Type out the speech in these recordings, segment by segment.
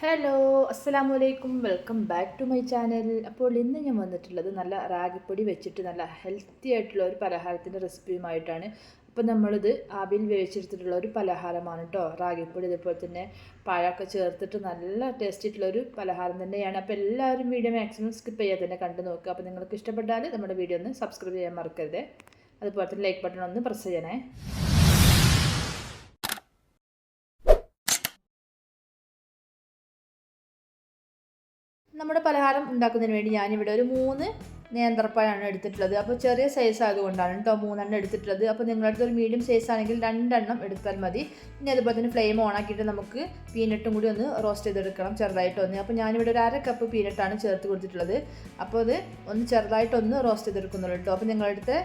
Hello അസ്സാം വലൈക്കും welcome back to my channel അപ്പോൾ ഇന്ന് ഞാൻ വന്നിട്ടുള്ളത് നല്ല റാഗിപ്പൊടി വെച്ചിട്ട് നല്ല ഹെൽത്തി ആയിട്ടുള്ള ഒരു പലഹാരത്തിന്റെ റെസിപ്പിയുമായിട്ടാണ് അപ്പോൾ നമ്മളിത് ആവിയിൽ വേവിച്ചെടുത്തിട്ടുള്ള ഒരു പലഹാരമാണ് കേട്ടോ റാഗിപ്പൊടി ഇതുപോലെ തന്നെ പഴമൊക്കെ ചേർത്തിട്ട് നല്ല ടേസ്റ്റ് ആയിട്ടുള്ള ഒരു പലഹാരം തന്നെയാണ്. അപ്പോൾ എല്ലാവരും വീഡിയോ മാക്സിമം സ്കിപ്പ് ചെയ്യാതെ തന്നെ കണ്ടു നോക്കുക. അപ്പോൾ നിങ്ങൾക്ക് ഇഷ്ടപ്പെട്ടാൽ നമ്മുടെ വീഡിയോ ഒന്ന് സബ്സ്ക്രൈബ് ചെയ്യാൻ മറക്കരുത്. അതുപോലെ തന്നെ ലൈക്ക് ബട്ടൺ ഒന്ന് പ്രസ് ചെയ്യണേ. നമ്മുടെ പലഹാരം ഉണ്ടാക്കുന്നതിന് വേണ്ടി ഞാനിവിടെ ഒരു മൂന്ന് നേന്ത്രപ്പഴമാണ് എടുത്തിട്ടുള്ളത്. അപ്പോൾ ചെറിയ സൈസ് ആയതുകൊണ്ടാണ് കേട്ടോ മൂന്നെണ്ണം എടുത്തിട്ടുള്ളത്. അപ്പോൾ നിങ്ങളുടെ അടുത്ത് ഒരു മീഡിയം സൈസ് ആണെങ്കിൽ രണ്ടെണ്ണം എടുത്താൽ മതി. പിന്നെ അതുപോലെ തന്നെ ഫ്ലെയിം ഓൺ ആക്കിയിട്ട് നമുക്ക് പീനട്ടും കൂടി ഒന്ന് റോസ്റ്റ് ചെയ്തെടുക്കണം ചെറുതായിട്ട് ഒന്ന്. അപ്പോൾ ഞാനിവിടെ ഒരു അര കപ്പ് പീനട്ടാണ് ചേർത്ത് കൊടുത്തിട്ടുള്ളത്. അപ്പോൾ അത് ഒന്ന് ചെറുതായിട്ടൊന്ന് റോസ്റ്റ് ചെയ്തെടുക്കുന്നുള്ളൂ കേട്ടോ. അപ്പോൾ നിങ്ങളുടെ അടുത്ത്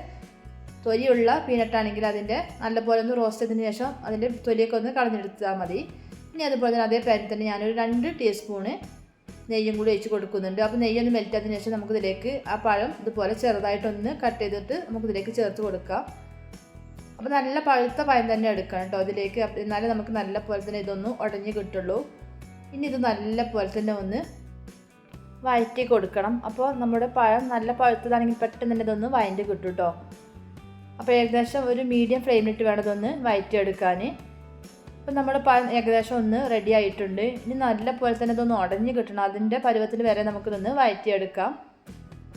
തൊലിയുള്ള പീനട്ടാണെങ്കിൽ അതിന്റെ നല്ലപോലെ ഒന്ന് റോസ്റ്റ് ചെയ്തതിന് ശേഷം അതിന്റെ തൊലിയൊക്കെ ഒന്ന് കളഞ്ഞെടുത്താൽ മതി. ഇനി അതുപോലെ തന്നെ അതേ പാനിൽ തന്നെ ഞാനൊരു രണ്ട് ടീസ്പൂണ് നെയ്യും കൂടി ഒഴിച്ച് കൊടുക്കുന്നുണ്ട്. അപ്പോൾ നെയ്യൊന്ന് മെൽറ്റ് ആയതിനു ശേഷം നമുക്കിതിലേക്ക് ആ പഴം ഇതുപോലെ ചെറുതായിട്ടൊന്ന് കട്ട് ചെയ്തിട്ട് നമുക്കിതിലേക്ക് ചേർത്ത് കൊടുക്കാം. അപ്പോൾ നല്ല പഴുത്ത പഴം തന്നെ എടുക്കണം കേട്ടോ അതിലേക്ക് എന്നാലേ നമുക്ക് നല്ല പോലെ തന്നെ ഇതൊന്ന് ഉടഞ്ഞ് കിട്ടുള്ളൂ. ഇനി ഇത് നല്ല പോലെ തന്നെ ഒന്ന് വഴറ്റി കൊടുക്കണം. അപ്പോൾ നമ്മുടെ പഴം നല്ല പഴുത്തതാണെങ്കിൽ പെട്ടെന്ന് തന്നെ ഇതൊന്ന് വഴറ്റി കിട്ടും കേട്ടോ അപ്പോൾ ഏകദേശം ഒരു മീഡിയം ഫ്ലെയിമിലിട്ട് വേണം ഇതൊന്ന് വഴറ്റിയെടുക്കാൻ അപ്പം നമ്മൾ ഏകദേശം ഒന്ന് റെഡി ആയിട്ടുണ്ട്. ഇനി നല്ല പോലെ തന്നെ ഇതൊന്ന് ഉടഞ്ഞ് കിട്ടണം. അതിന്റെ പരുവത്തിൽ വരെ നമുക്കിതൊന്ന് വഴറ്റിയെടുക്കാം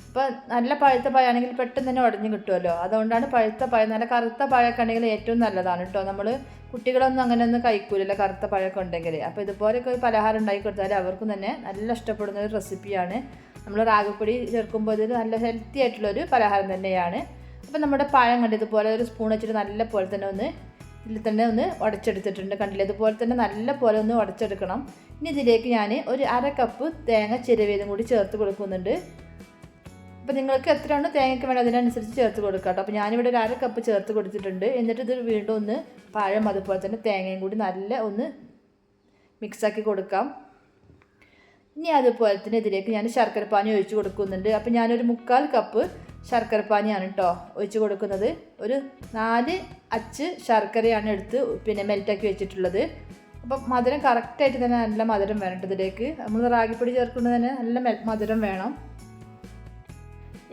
അപ്പോൾ നല്ല പഴുത്ത പഴമാണെങ്കിൽ പെട്ടെന്ന് തന്നെ ഉടഞ്ഞ് കിട്ടുമല്ലോ അതുകൊണ്ടാണ് പഴുത്ത പഴം നല്ല കറുത്ത പഴമൊക്കെ ഉണ്ടെങ്കിൽ ഏറ്റവും നല്ലതാണ് കേട്ടോ. നമ്മൾ കുട്ടികളൊന്നും അങ്ങനെ ഒന്നും കഴിക്കൂലല്ലോ കറുത്ത പഴമൊക്കെ ഉണ്ടെങ്കിൽ അപ്പോൾ ഇതുപോലെയൊക്കെ ഒരു പലഹാരം ഉണ്ടാക്കി കൊടുത്താൽ അവർക്കും തന്നെ നല്ല ഇഷ്ടപ്പെടുന്ന ഒരു റെസിപ്പിയാണ്. നമ്മൾ റാഗപ്പൊടി ചേർക്കുമ്പോൾ ഇത് നല്ല ഹെൽത്തി ആയിട്ടുള്ളൊരു പലഹാരം തന്നെയാണ്. അപ്പോൾ നമ്മുടെ പഴം കണ്ട് ഇതുപോലെ ഒരു സ്പൂൺ വെച്ചിട്ട് നല്ല പോലെ തന്നെ ഒന്ന് ഇതിൽ തന്നെ ഒന്ന് ഉടച്ചെടുത്തിട്ടുണ്ട് കണ്ടില്ലേ? ഇതുപോലെ തന്നെ നല്ല പോലെ ഒന്ന് ഉടച്ചെടുക്കണം ഇനി ഇതിലേക്ക് ഞാൻ ഒരു അര കപ്പ് തേങ്ങ ചിരവിയതും കൂടി ചേർത്ത് കൊടുക്കുന്നുണ്ട്. അപ്പോൾ നിങ്ങൾക്ക് എത്രയാണോ തേങ്ങയ്ക്ക് വേണം അതിനനുസരിച്ച് ചേർത്ത് കൊടുക്കാം കേട്ടോ. അപ്പോൾ ഞാനിവിടെ ഒരു അര കപ്പ് ചേർത്ത് കൊടുത്തിട്ടുണ്ട്. എന്നിട്ട് ഇത് വീണ്ടും ഒന്ന് പഴം അതുപോലെ തന്നെ തേങ്ങയും കൂടി നല്ല ഒന്ന് മിക്സാക്കി കൊടുക്കാം. ഇനി അതുപോലെ തന്നെ ഇതിലേക്ക് ഞാൻ ശർക്കരപ്പാനി ഒഴിച്ച് കൊടുക്കുന്നുണ്ട്. അപ്പോൾ ഞാനൊരു മുക്കാൽ കപ്പ് ശർക്കരപ്പാനിയാണ് കേട്ടോ ഒഴിച്ച് കൊടുക്കുന്നത്. ഒരു നാല് അച്ച് ശർക്കരയാണ് എടുത്ത് പിന്നെ മെൽറ്റാക്കി വെച്ചിട്ടുള്ളത്. അപ്പം മധുരം കറക്റ്റായിട്ട് തന്നെ നല്ല മധുരം വേണം ഇതിലേക്ക് നമ്മൾ റാഗിപ്പൊടി ചേർക്കുന്നത് തന്നെ നല്ല മധുരം വേണം.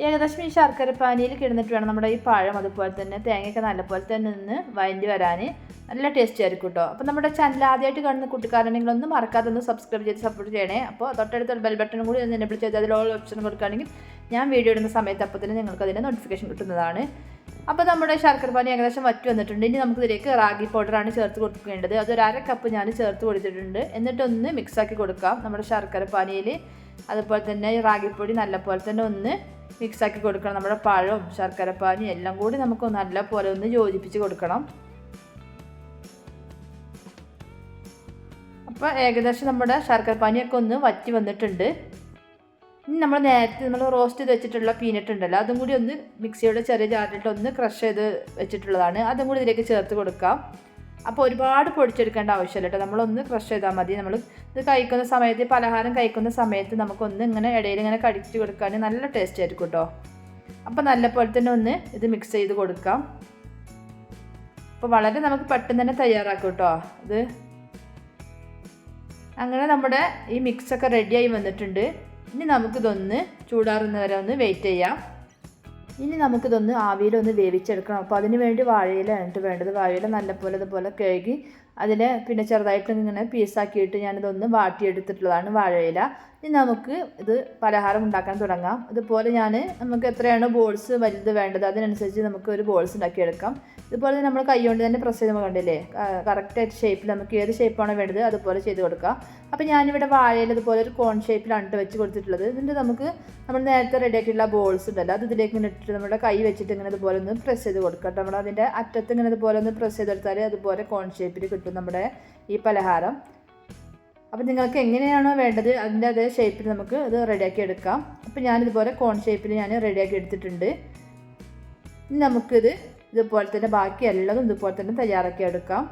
ഏകദേശം ഈ ശർക്കര പാനിയിൽ കിടന്നിട്ട് വേണം നമ്മുടെ ഈ പഴം അതുപോലെ തന്നെ തേങ്ങയൊക്കെ നല്ലപോലെ തന്നെ നിന്ന് വഴണ്ടി വരാൻ. നല്ല ടേസ്റ്റ് ആയിരിക്കും കേട്ടോ അപ്പോൾ നമ്മുടെ ചാനൽ ആദ്യമായിട്ട് കാണുന്ന കൂട്ടുകാരാണെങ്കിൽ ഒന്ന് മറക്കാതെ ഒന്ന് സബ്സ്ക്രൈബ് ചെയ്ത് സപ്പോർട്ട് ചെയ്യണേ. അപ്പോൾ തൊട്ടടുത്ത ബെൽ ബട്ടണും കൂടി ഒന്ന് എനേബിൾ ചെയ്ത് അതിൽ ഓൾ ഓപ്ഷൻ കൊടുക്കുകയാണെങ്കിൽ ഞാൻ വീഡിയോ ഇടുന്ന സമയത്ത് അപ്പോൾ തന്നെ നിങ്ങൾക്ക് അതിന്റെ നോട്ടിഫിക്കേഷൻ കിട്ടുന്നതാണ്. അപ്പോൾ നമ്മുടെ ശർക്കര പാനി ഏകദേശം വറ്റി വന്നിട്ടുണ്ട്. ഇനി നമുക്ക് ഇതിലേക്ക് റാഗി പൗഡറാണ് ചേർത്ത് കൊടുക്കേണ്ടത്. അതൊരു അര കപ്പ് ഞാൻ ചേർത്ത് കൊടുത്തിട്ടുണ്ട്. എന്നിട്ടൊന്ന് മിക്സാക്കി കൊടുക്കാം. നമ്മുടെ ശർക്കര പാനിയിൽ അതുപോലെ തന്നെ റാഗിപ്പൊടി നല്ലപോലെ തന്നെ ഒന്ന് മിക്സാക്കി കൊടുക്കണം. നമ്മുടെ പഴവും ശർക്കരപ്പാനി എല്ലാം കൂടി നമുക്ക് നല്ല പോലെ ഒന്ന് യോജിപ്പിച്ച് കൊടുക്കണം. അപ്പോൾ ഏകദേശം നമ്മുടെ ശർക്കരപ്പാനിയൊക്കെ ഒന്ന് വറ്റി വന്നിട്ടുണ്ട്. ഇനി നമ്മൾ നേരത്തെ നമ്മൾ റോസ്റ്റ് ചെയ്ത് വെച്ചിട്ടുള്ള പീനട്ട് ഉണ്ടല്ലോ അതും കൂടി ഒന്ന് മിക്സിയുടെ ചെറിയ ജാറിലിട്ട് ഒന്ന് ക്രഷ് ചെയ്ത് വെച്ചിട്ടുള്ളതാണ്. അതും കൂടി ഇതിലേക്ക് ചേർത്ത് കൊടുക്കാം. അപ്പോൾ ഒരുപാട് പൊടിച്ചെടുക്കേണ്ട ആവശ്യമില്ല കേട്ടോ നമ്മളൊന്ന് ക്രഷ് ചെയ്താൽ മതി. നമ്മൾ ഇത് കഴിക്കുന്ന സമയത്ത് പലഹാരം കഴിക്കുന്ന സമയത്ത് നമുക്കൊന്ന് ഇങ്ങനെ ഇടയിൽ ഇങ്ങനെ കടിച്ച് കൊടുക്കാൻ നല്ല ടേസ്റ്റ് ആയിരിക്കും കേട്ടോ അപ്പോൾ നല്ലപോലെ തന്നെ ഒന്ന് ഇത് മിക്സ് ചെയ്ത് കൊടുക്കാം. അപ്പോൾ വളരെ നമുക്ക് പെട്ടെന്ന് തന്നെ തയ്യാറാക്കും കേട്ടോ ഇത്. അങ്ങനെ നമ്മുടെ ഈ മിക്സൊക്കെ റെഡിയായി വന്നിട്ടുണ്ട്. ഇനി നമുക്കിതൊന്ന് ചൂടാറുന്നവരെ ഒന്ന് വെയിറ്റ് ചെയ്യാം. ഇനി നമുക്കിതൊന്ന് ആവിയിലൊന്ന് വേവിച്ചെടുക്കണം. അപ്പോൾ അതിന് വേണ്ടി വാഴയിലാണ് എന്നിട്ട് വേണ്ടത്. വാഴയില നല്ലപോലെ ഇതുപോലെ കഴുകി അതിനെ പിന്നെ ചെറുതായിട്ട് ഇങ്ങനെ പീസാക്കിയിട്ട് ഞാനിതൊന്ന് വാട്ടിയെടുത്തിട്ടുള്ളതാണ് വാഴയില. ഇനി നമുക്ക് ഇത് പലഹാരം ഉണ്ടാക്കാൻ തുടങ്ങാം. ഇതുപോലെ ഞാൻ നമുക്ക് എത്രയാണ് ബോൾസ് വലുത് വേണ്ടത് അതിനനുസരിച്ച് നമുക്ക് ഒരു ബോൾസ് ഉണ്ടാക്കിയെടുക്കാം ഇതുപോലെ നമ്മൾ കൈ കൊണ്ട് തന്നെ പ്രസ് ചെയ്ത് കണ്ടില്ലേ? കറക്റ്റായിട്ട് ഷേപ്പിൽ നമുക്ക് ഏത് ഷേപ്പാണോ വേണ്ടത് അതുപോലെ ചെയ്ത് കൊടുക്കാം. അപ്പോൾ ഞാനിവിടെ വാഴയിൽ ഇതുപോലെ ഒരു കോൺ ഷേപ്പിലാണ് ഇട്ട് വെച്ച് കൊടുത്തിട്ടുള്ളത്. ഇതിന്റെ നമുക്ക് നമ്മൾ നേരത്തെ റെഡിയാക്കിയിട്ടുള്ള ബോൾസ് ഉണ്ടല്ലോ അത് ഇതിലേക്ക് ഇങ്ങനെ ഇട്ടിട്ട് നമ്മുടെ കൈ വെച്ചിട്ട് ഇങ്ങനെ ഇതുപോലെ ഒന്ന് പ്രസ് ചെയ്ത് കൊടുക്കാം നമ്മൾ അതിന്റെ അറ്റത്ത് ഇങ്ങനെ ഇതുപോലെ ഒന്ന് പ്രസ് ചെയ്തെടുത്താൽ അതുപോലെ കോൺ ഷേപ്പിൽ കിട്ടും നമ്മുടെ ഈ പലഹാരം. അപ്പോൾ നിങ്ങൾക്ക് എങ്ങനെയാണോ വേണ്ടത് അതിന്റെ അതേ ഷേപ്പിൽ നമുക്ക് അത് റെഡിയാക്കി എടുക്കാം. അപ്പോൾ ഞാനിതുപോലെ കോൺ ഷേപ്പിൽ ഞാൻ റെഡിയാക്കി എടുത്തിട്ടുണ്ട്. ഇനി നമുക്കിത് ഇതുപോലെ തന്നെ ബാക്കി എല്ലാതും ഇതുപോലെ തന്നെ തയ്യാറാക്കി എടുക്കാം.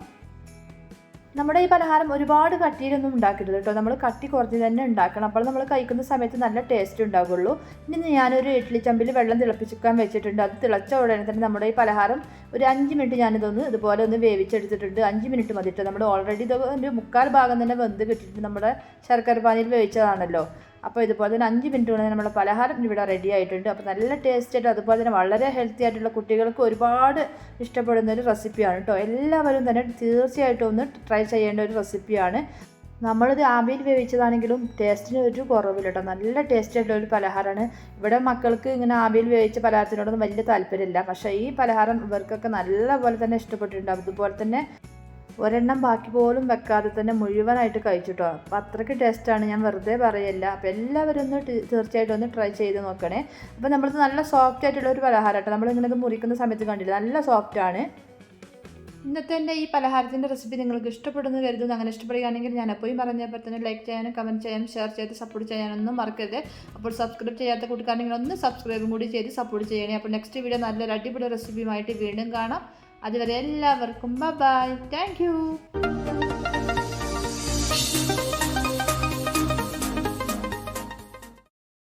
നമ്മുടെ ഈ പലഹാരം ഒരുപാട് കട്ടിയിലൊന്നും ഉണ്ടാക്കരുത് കേട്ടോ. നമ്മൾ കട്ടി കുറച്ച് തന്നെ ഉണ്ടാക്കണം. അപ്പോൾ നമ്മൾ കഴിക്കുന്ന സമയത്ത് നല്ല ടേസ്റ്റ് ഉണ്ടാകുള്ളൂ ഇനി ഞാനൊരു ഇഡ്ഡലി ചമ്പിൽ വെള്ളം തിളപ്പിച്ചിക്കാൻ വെച്ചിട്ടുണ്ട്. അത് തിളച്ച ഉടനെ തന്നെ നമ്മുടെ ഈ പലഹാരം ഒരു അഞ്ച് മിനിറ്റ് ഞാനിതൊന്ന് ഇതുപോലെ ഒന്ന് വേവിച്ചെടുത്തിട്ടുണ്ട്. അഞ്ച് മിനിറ്റ് മതിയിട്ട് നമ്മൾ ഓൾറെഡി ഇത് ഒരു മുക്കാൽ ഭാഗം തന്നെ വെന്ത് കിട്ടിയിട്ട് നമ്മുടെ ശർക്കര പാനിയിൽ വേവിച്ചതാണല്ലോ. അപ്പോൾ ഇതുപോലെ തന്നെ അഞ്ച് മിനിറ്റ് കൊണ്ട് നമ്മുടെ പലഹാരം ഇവിടെ റെഡി ആയിട്ടുണ്ട്. അപ്പോൾ നല്ല ടേസ്റ്റ് ആയിട്ട് അതുപോലെ തന്നെ വളരെ ഹെൽത്തി ആയിട്ടുള്ള കുട്ടികൾക്ക് ഒരുപാട് ഇഷ്ടപ്പെടുന്ന ഒരു റെസിപ്പിയാണ് കേട്ടോ എല്ലാവരും തന്നെ തീർച്ചയായിട്ടും ഒന്ന് ട്രൈ ചെയ്യേണ്ട ഒരു റെസിപ്പിയാണ് നമ്മളിത് ആവിയിൽ വേവിച്ചതാണെങ്കിലും ടേസ്റ്റിന് ഒരു കുറവില്ല കേട്ടോ നല്ല ടേസ്റ്റ് ആയിട്ടുള്ള ഒരു പലഹാരമാണ്. ഇവിടെ മക്കൾക്ക് ഇങ്ങനെ ആവിയിൽ വേവിച്ച പലഹാരത്തിനോടൊന്നും വലിയ താല്പര്യമില്ല. പക്ഷേ ഈ പലഹാരം ഇവർക്കൊക്കെ നല്ലപോലെ തന്നെ ഇഷ്ടപ്പെട്ടിട്ടുണ്ട്. അതുപോലെ തന്നെ ഒരെണ്ണം ബാക്കി പോലും വെക്കാതെ തന്നെ മുഴുവനായിട്ട് കഴിച്ചിട്ടോ. അപ്പോൾ അത്രയ്ക്ക് ടേസ്റ്റാണ് ഞാൻ വെറുതെ പറയല്ല. അപ്പോൾ എല്ലാവരും ഒന്ന് തീർച്ചയായിട്ടും ഒന്ന് ട്രൈ ചെയ്ത് നോക്കണേ. അപ്പോൾ നമ്മളത് നല്ല സോഫ്റ്റ് ആയിട്ടുള്ള ഒരു പലഹാരം കേട്ടോ നമ്മളിങ്ങനെ ഇത് മുറിക്കുന്ന സമയത്ത് കണ്ടില്ല? നല്ല സോഫ്റ്റാണ് ഇന്നത്തെ എന്റെ ഈ പലഹാരത്തിന്റെ റെസിപ്പി നിങ്ങൾക്ക് ഇഷ്ടപ്പെടുന്നു കരുതുന്നു. അങ്ങനെ ഇഷ്ടപ്പെടുകയാണെങ്കിൽ ഞാൻ എപ്പോഴും പറഞ്ഞപ്പോൾ തന്നെ ലൈക്ക് ചെയ്യാനും കമന്റ് ചെയ്യാനും ഷെയർ ചെയ്ത് സപ്പോർട്ട് ചെയ്യാനൊന്നും മറക്കരുത്. അപ്പോൾ സബ്സ്ക്രൈബ് ചെയ്യാത്ത കൂട്ടുകാരെങ്കിൽ ഒന്ന് സബ്സ്ക്രൈബും കൂടി ചെയ്ത് സപ്പോർട്ട് ചെയ്യണേ. അപ്പോൾ നെക്സ്റ്റ് വീഡിയോ നല്ലൊരു അടിപൊളി റെസിപ്പിയുമായിട്ട് വീണ്ടും കാണാം. അതുവരെ എല്ലാവർക്കും ബൈ താങ്ക് യു.